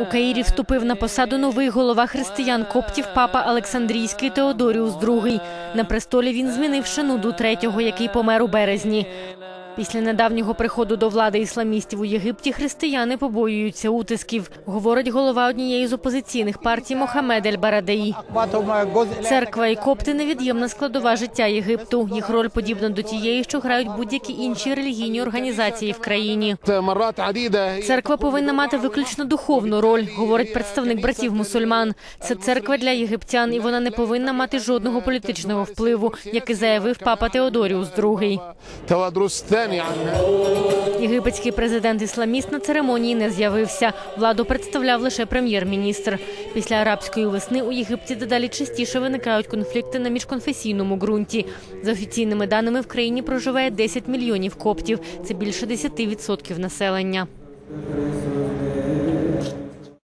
У Каїрі вступив на посаду новий голова християн коптів папа Олександрійський Теодоріус II. На престолі він змінив Шенуду III, який помер у березні. Після недавнього приходу до влади ісламістів у Єгипті християни побоюються утисків, говорить голова однієї з опозиційних партій Мохамед Ель Барадаї. Церква і копти невід'ємна складова життя Єгипту. Їх роль подібна до тієї, що грають будь-які інші релігійні організації в країні. Церква повинна мати виключно духовну роль, говорить представник братів мусульман. Це церква для єгиптян, і вона не повинна мати жодного політичного впливу, як і заявив папа Теодоріус II. Єгипетський президент ісламіст на церемонії не з'явився. Владу представляв лише прем'єр-міністр. Після арабської весни у Єгипті дедалі частіше виникають конфлікти на міжконфесійному ґрунті. За офіційними даними в країні проживає 10 мільйонів коптів. Це більше 10% населення.